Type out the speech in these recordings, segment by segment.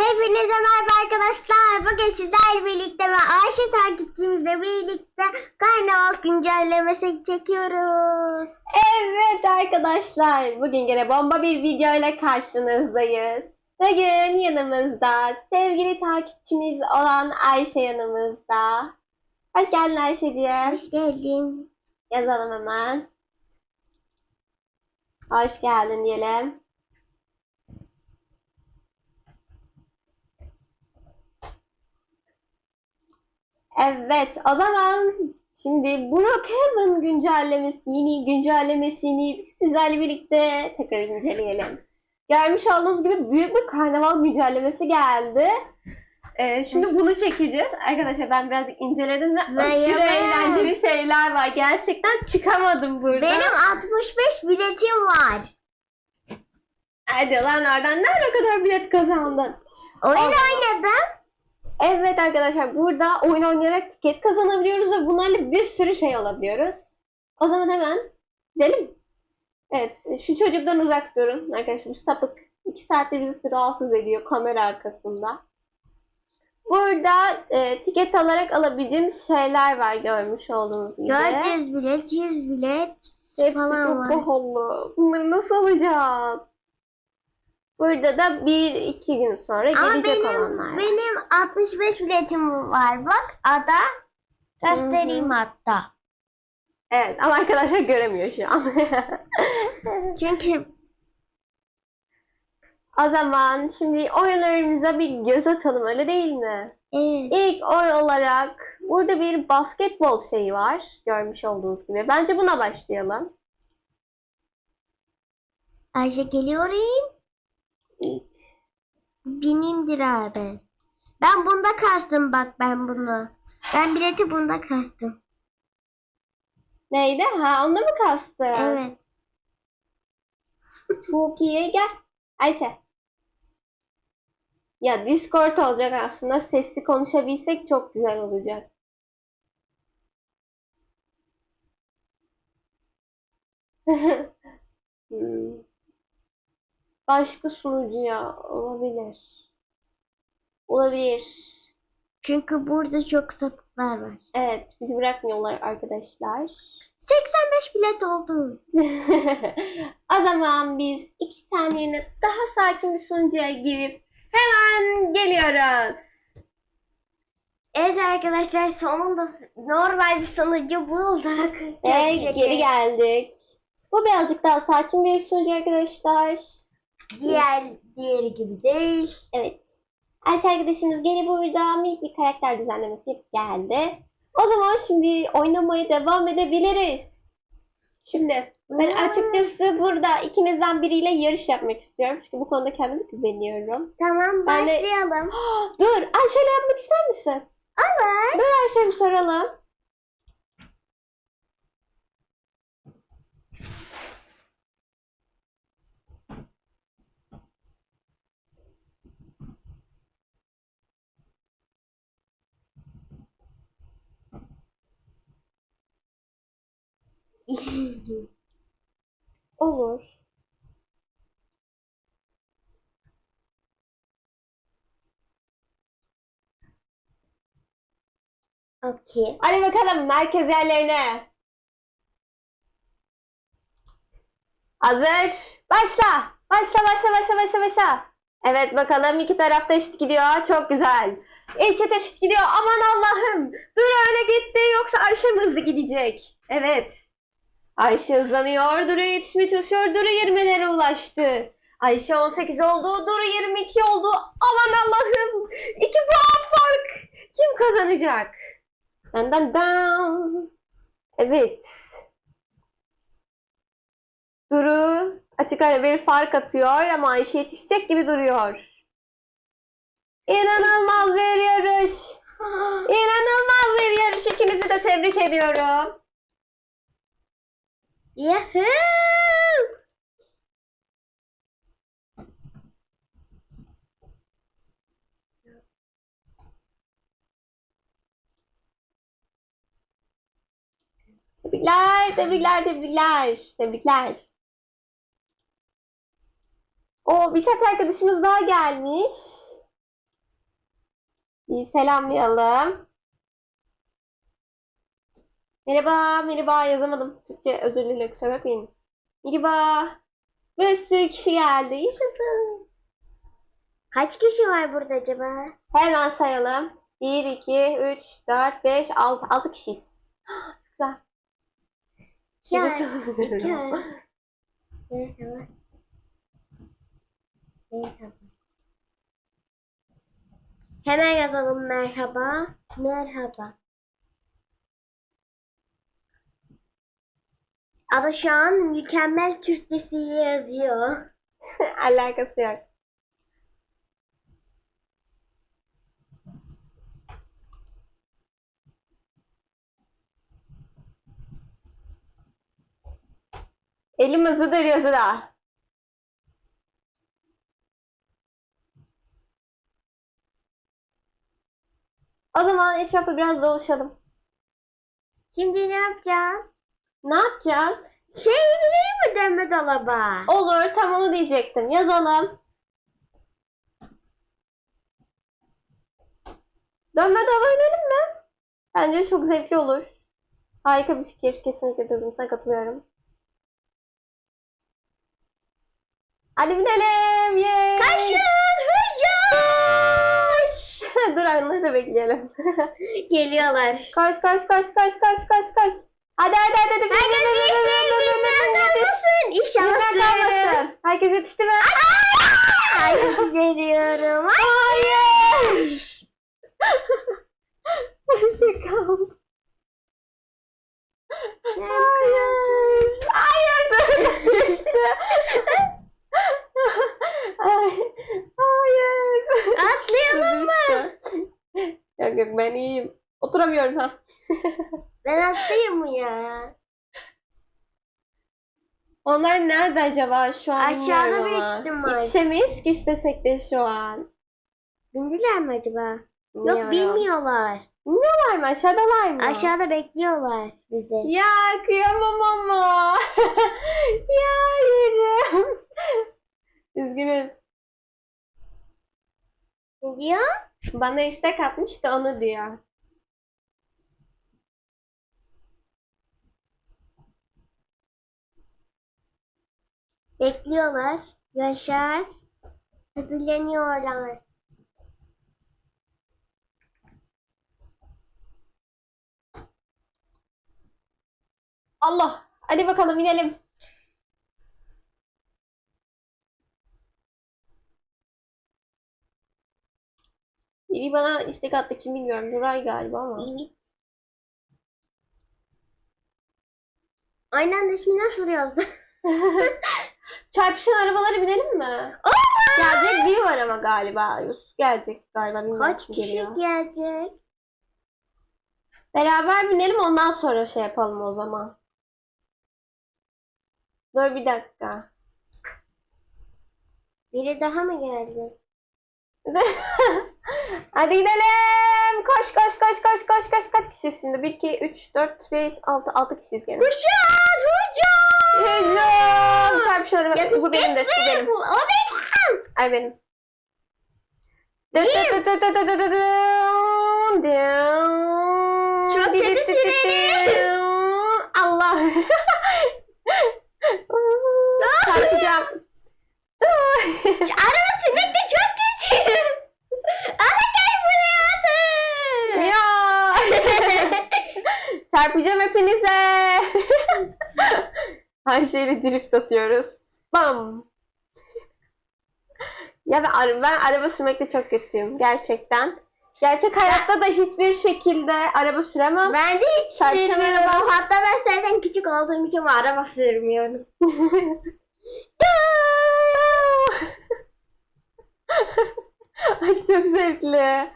Hepinize merhaba arkadaşlar. Bugün sizlerle birlikte ve Ayşe takipçimizle birlikte karnaval güncellemesi çekiyoruz. Evet arkadaşlar, bugün gene bomba bir video ile karşınızdayız. Bugün yanımızda sevgili takipçimiz olan Ayşe yanımızda. Hoş geldin Ayşe'ciğim. Hoş geldin. Yazalım hemen. Hoş geldin diyelim. Evet, o zaman şimdi Brookhaven güncellemesi, yeni güncellemesini sizlerle birlikte tekrar inceleyelim. Görmüş olduğunuz gibi büyük bir karnaval güncellemesi geldi. Ee, şimdi bunu çekeceğiz. Arkadaşlar ben birazcık inceledim ve Vay aşırı eğlenceli şeyler var. Gerçekten çıkamadım burada. Benim 65 biletim var. Hadi lan oradan ne kadar bilet kazandın? Oyun oynadım. Evet arkadaşlar burada oyun oynayarak tiket kazanabiliyoruz ve bunlarla bir sürü şey alabiliyoruz. O zaman hemen gidelim. Evet şu çocuktan uzak durun. Arkadaşlar sapık. iki saattir bizi rahatsız ediyor kamera arkasında. Burada e, tiket alarak alabildiğimiz şeyler var görmüş olduğunuz gibi. 400 bilet, 100 bilet Hepsi falan çok var. pahalı. Bunları nasıl alacağız? Burada da bir iki gün sonra Ama gelecek benim, olanlar. benim 65 biletim var. Bak ada göstereyim Hı hı. hatta. Evet ama arkadaşlar göremiyor şu an. Çünkü o zaman şimdi oyunlarımıza bir göz atalım öyle değil mi? evet. İlk oy olarak burada bir basketbol şeyi var. Görmüş olduğunuz gibi. Bence buna başlayalım. Ayşe geliyorum. Benimdir abi. Ben bunda kastım bak ben bunu. Ben bileti bunda kastım. Neydi? Ha onda mı kastı? Evet. Çok iyi. Gel. Ayşe. Ya Discord olacak aslında. Sesli konuşabilsek çok güzel olacak. Hmm. Başka sunucuya olabilir. Olabilir. Çünkü burada çok sapıklar var. Evet, bizi bırakmıyorlar arkadaşlar. 85 bilet oldu. o zaman biz iki saniyene daha sakin bir sunucuya girip hemen geliyoruz. Evet arkadaşlar sonunda normal bir sonucu bulduk. Ve Çok geri geldik. Bu birazcık daha sakin bir sunucu arkadaşlar. Diğer diğeri gibi değil. Evet. Ayşe arkadaşımız gene burada minik bir karakter düzenlemesi yapıp geldi. O zaman şimdi oynamaya devam edebiliriz. Şimdi ben Hmm. açıkçası burada ikinizden biriyle yarış yapmak istiyorum. Çünkü bu konuda kendime güveniyorum. Tamam Ben de- başlayalım. Dur Ayşe'yle yapmak ister misin? Olur. Dur Ayşe bir soralım. Olur. Okey. Hadi bakalım merkez yerlerine. Hazır. Başla. Başla başla başla başla başla. Evet bakalım iki tarafta eşit gidiyor. Çok güzel. Eşit eşit gidiyor. Aman Allah'ım. Dur öyle gitti yoksa Ayşe hızlı gidecek? Evet. Ayşe hızlanıyor. Duru yetişmeye çalışıyor. Duru 20'lere ulaştı. Ayşe 18 oldu. Duru 22 oldu. Aman Allah'ım. 2 puan fark. Kim kazanacak? Dan dan dan. Evet. Duru açık ara bir fark atıyor ama Ayşe yetişecek gibi duruyor. İnanılmaz bir yarış. İnanılmaz bir yarış. İkinizi de tebrik ediyorum. Yahoo! Tebrikler, tebrikler, tebrikler. Tebrikler. O birkaç arkadaşımız daha gelmiş. Bir selamlayalım. Merhaba, merhaba yazamadım. Türkçe özür dilerim kusura bakmayın. Merhaba. Bir sürü kişi geldi. Yaşasın. Kaç kişi var burada acaba? Hemen sayalım. 1, 2, 3, 4, 5, 6. 6 kişiyiz. Güzel. Sizi tanımıyorum. Merhaba. Merhaba. Hemen yazalım merhaba. Merhaba. Ada şu an mükemmel Türkçesiyle yazıyor. Alakası yok. Elim hızlıdır yazıda. O zaman etrafa biraz dolaşalım. Şimdi ne yapacağız? Ne yapacağız? Şey bileyim mi dönme dolaba? Olur, tam onu diyecektim. Yazalım. Dönme dolaba inelim mi? Bence çok zevkli olur. Harika bir fikir. Kesinlikle kızım sana katılıyorum. Hadi binelim. Yay. Kaşın hıcaş! Dur onları da bekleyelim. Geliyorlar. koş koş koş koş koş koş koş. Hadi hadi hadi. hadi. Herkes yetişsin. Bizden kalmasın. İnşallah kalmasın. Herkes yetişti mi? Herkes eriyorum. Hayır. Hoşça şey kaldı. Hayır. Hayır. Düştü. Ay, hayır. Atlayalım mı? yok yok ben iyiyim. Oturamıyorum ha. Ben atlayayım mı ya? Onlar nerede acaba şu an Aşağıda büyük ama. ihtimal. Yetişemeyiz ki istesek de şu an. Bindiler mi acaba? Yok Bilmiyorum. bilmiyorlar. Bilmiyorlar mı? Aşağıdalar mı? Aşağıda bekliyorlar bizi. Ya kıyamam ama. ya yerim. Üzgünüz. Ne diyor? Bana istek atmış da onu diyor. Bekliyorlar. Yaşar. Hazırlanıyorlar. Allah. Hadi bakalım inelim. Biri bana istek attı kim bilmiyorum. Nuray galiba ama. Evet. Aynen ismi nasıl yazdı? Çarpışan arabalara binelim mi? Gelecek biri var ama galiba. Yusuf gelecek galiba. Bilmiyorum Kaç kim kişi geliyor. gelecek? Beraber binelim ondan sonra şey yapalım o zaman. Dur bir dakika. Biri daha mı geldi? Hadi gidelim. Koş koş koş koş koş koş. Kaç şimdi? 1, 2, 3, 4, 5, 6, 6 kişiyiz gene. Kuşan Yetiştirdim. Çarpışları bak. Bu benim de. Bu. O benim. Ay benim. Çok kötü sürerim. Allah. Çarpacağım. Araba sürmek çok kötü. Ama gel buraya. Ya. Çarpacağım hepinize. Her şeyle drift atıyoruz. Bam. Ya ben, ara- ben araba sürmekte çok kötüyüm gerçekten. Gerçek hayatta da hiçbir şekilde araba süremem. Ben de hiç Çarpacağım sürmüyorum. araba. Hatta ben zaten küçük olduğum için araba sürmüyorum. Ay çok zevkli.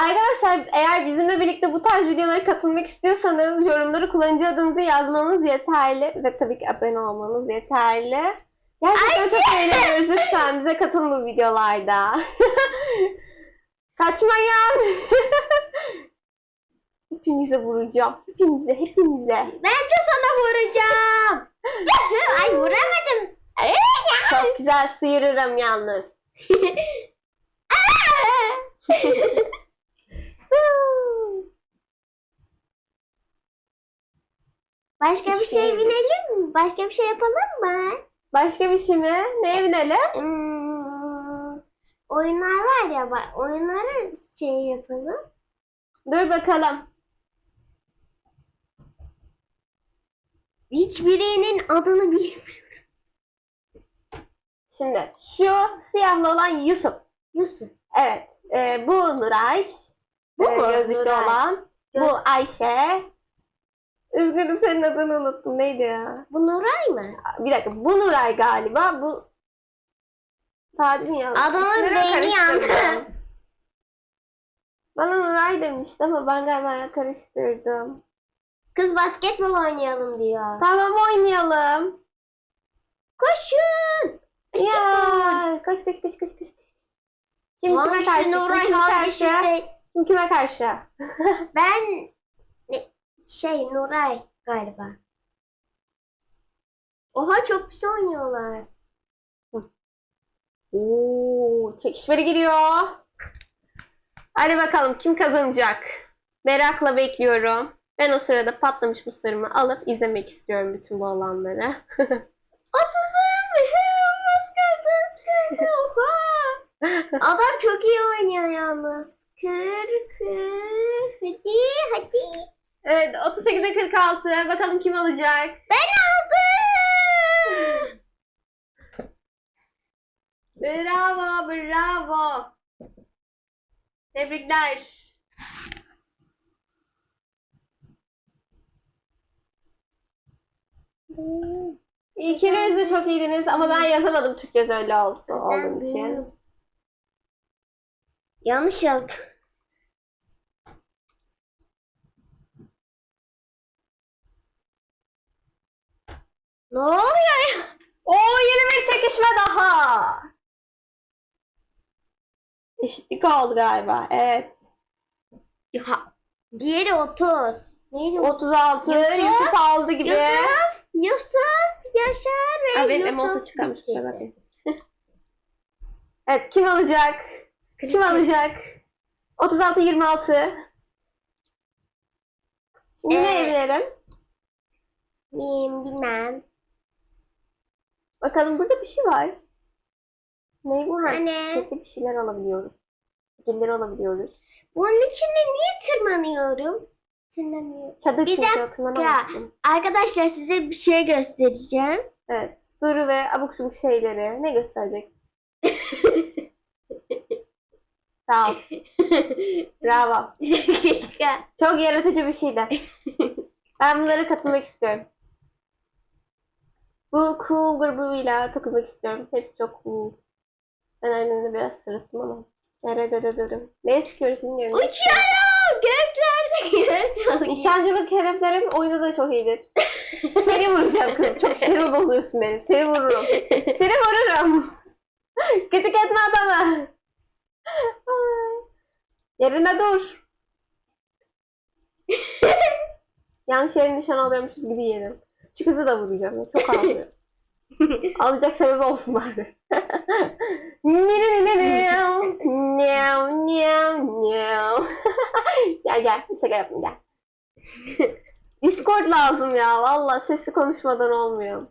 Arkadaşlar eğer bizimle birlikte bu tarz videolara katılmak istiyorsanız yorumlara kullanıcı adınızı yazmanız yeterli ve tabii ki abone olmanız yeterli. Gerçekten Ay, çok eğleniyoruz. Lütfen bize katılın bu videolarda. Kaçmayın. hepinize vuracağım. Hepinize, hepinize. ben de sana vuracağım. Ay vuramadım. Çok güzel sıyırırım yalnız. Başka bir şey binelim mi? Başka bir şey yapalım mı? Başka bir şey mi? Neye binelim? Hmm, oyunlar var ya bak oyunları şey yapalım. Dur bakalım. Hiçbirinin adını bilmiyorum. Şimdi şu siyahlı olan Yusuf. Yusuf. Evet. e, bu Nuray. Bu e, mu Gözlüklü Nuray? olan. Bu Göz- Ayşe. Üzgünüm senin adını unuttum. Neydi ya? Bu Nuray mı? Bir dakika. Bu Nuray galiba. Bu Tadim ya. Adamın İsimleri beyni yandı. Bana Nuray demişti ama ben galiba karıştırdım. Kız basketbol oynayalım diyor. Tamam oynayalım. Koşun. Ya koş koş koş koş koş. Kim kime karşı? Kim kime karşı? Kim kime karşı? Ben şey Nuray galiba. Oha çok güzel oynuyorlar. Oo, çekişmeli gidiyor. Hadi bakalım kim kazanacak? Merakla bekliyorum. Ben o sırada patlamış mısırımı alıp izlemek istiyorum bütün bu olanları. Otuzum. Adam çok iyi oynuyor yalnız. Kır kır. Hadi. Evet 38'e 46. Bakalım kim alacak? Ben aldım. Bravo bravo. Tebrikler. İkiniz de çok iyiydiniz ama ben yazamadım Türkçe öyle olsun olduğum için. Yanlış yazdım. Ne oluyor ya? Oo yeni bir çekişme daha. Eşitlik oldu galiba. Evet. Ya, diğeri 30. Neydi o? 36 Yusuf, Yusuf, aldı gibi. Yusuf, Yusuf, Yaşar ve Abi Yusuf. emotu çıkarmış. evet kim alacak? Kim Kırk- alacak? 36 26. Şimdi Ee, binelim? Bilmem, bilmem. Bakalım burada bir şey var. Ne bu? Hani? Çekli bir şeyler alabiliyoruz. Şekilleri alabiliyoruz. Bunun içinde niye tırmanıyorum? Tırmanıyorum. Çadır Bir dakika. Arkadaşlar size bir şey göstereceğim. Evet. Duru ve abuk subuk şeyleri. Ne gösterecek? Sağ ol. Bravo. Çok yaratıcı bir şeydi. Ben bunlara katılmak istiyorum. Bu cool grubuyla takılmak istiyorum. Hepsi çok cool. Ben anneni biraz sırıttım ama. Nerede de durum. Ne sıkıyoruz bilmiyorum. Uçuyorum. Göklerde gördüm. Nişancılık hedeflerim oyunda da çok iyidir. Seni vuracağım kızım. Çok sinir bozuyorsun benim. Seni vururum. Seni vururum. Küçük etme adamı. Yerinde dur. Yanlış yere nişan alıyormuşuz gibi yerim. Şu kızı da vuracağım. Çok ağlıyor. Alacak sebep olsun bari. Miau, miau, miau. gel gel. Şaka yapma gel. Discord lazım ya. Valla sesli konuşmadan olmuyor.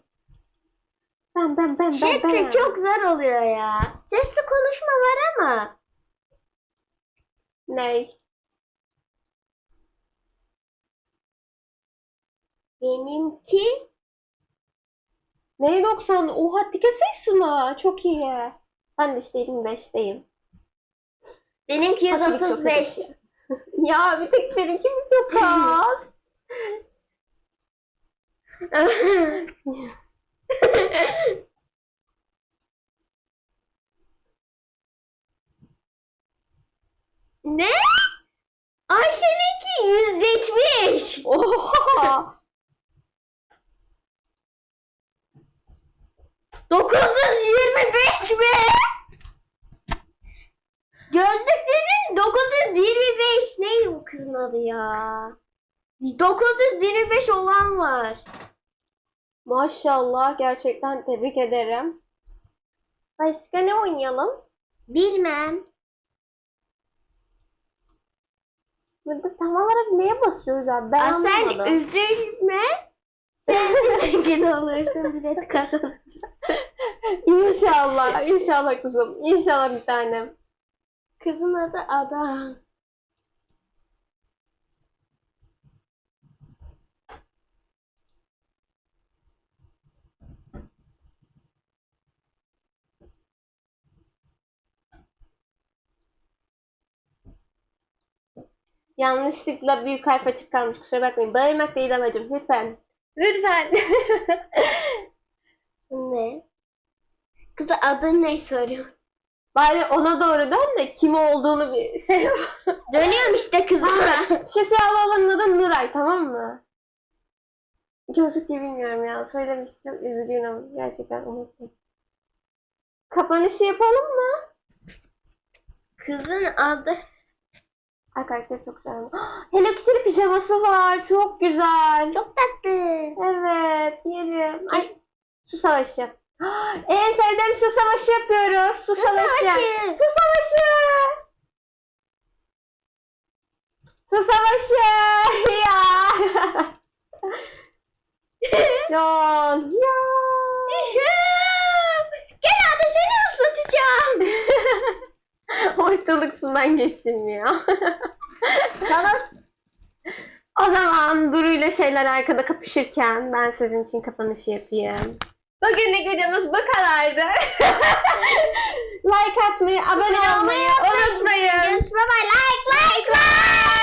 Ben ben ben ben ben. çok zor oluyor ya. Sesli konuşma var ama. Ney? Benimki Ney 90? Oha dike sayısı mı? Çok iyi. Ben de işte 25'teyim. benimki çok 135. kötü. ya bir tek benimki mi çok az? ne? Ayşe'ninki 170. Oha! 925 mi? Gözlüklerin 925. Neydi bu kızın adı ya? 925 olan var. Maşallah gerçekten tebrik ederim. Başka ne oynayalım? Bilmem. Burada tam olarak neye basıyoruz abi? Ben Aa, sen anlamadım. üzülme. Zengin olursun bilet kazanırsın. İnşallah. İnşallah kuzum. İnşallah bir tanem. Kızın adı Ada. Yanlışlıkla büyük harf açık kalmış. Kusura bakmayın. Bağırmak değil amacım. Lütfen. Lütfen. Ne? Kızı adı ne soruyor? Bari ona doğru dön de kim olduğunu bir şey Dönüyorum işte kızıma. Şu siyahlı olanın adı Nuray tamam mı? Gözlük diye bilmiyorum ya. Söylemiştim. Üzgünüm. Gerçekten unuttum. Kapanışı yapalım mı? Kızın adı Ay karakter çok güzel. Hello Kitty pijaması var. Çok güzel. çok tatlı. Evet. Yerim. Ay. Su savaşı. En sevdiğim su savaşı yapıyoruz. Su, savaşı. savaşı. Su savaşı. Su savaşı. ya. Can. Ya. Gel hadi seni ıslatacağım. Ortalık sudan geçilmiyor. Sana o zaman Duru ile şeyler arkada kapışırken ben sizin için kapanışı yapayım. Bugünlük videomuz bu kadardı. like atmayı, abone olmayı unutmayın. Bye bye. Like, like, like.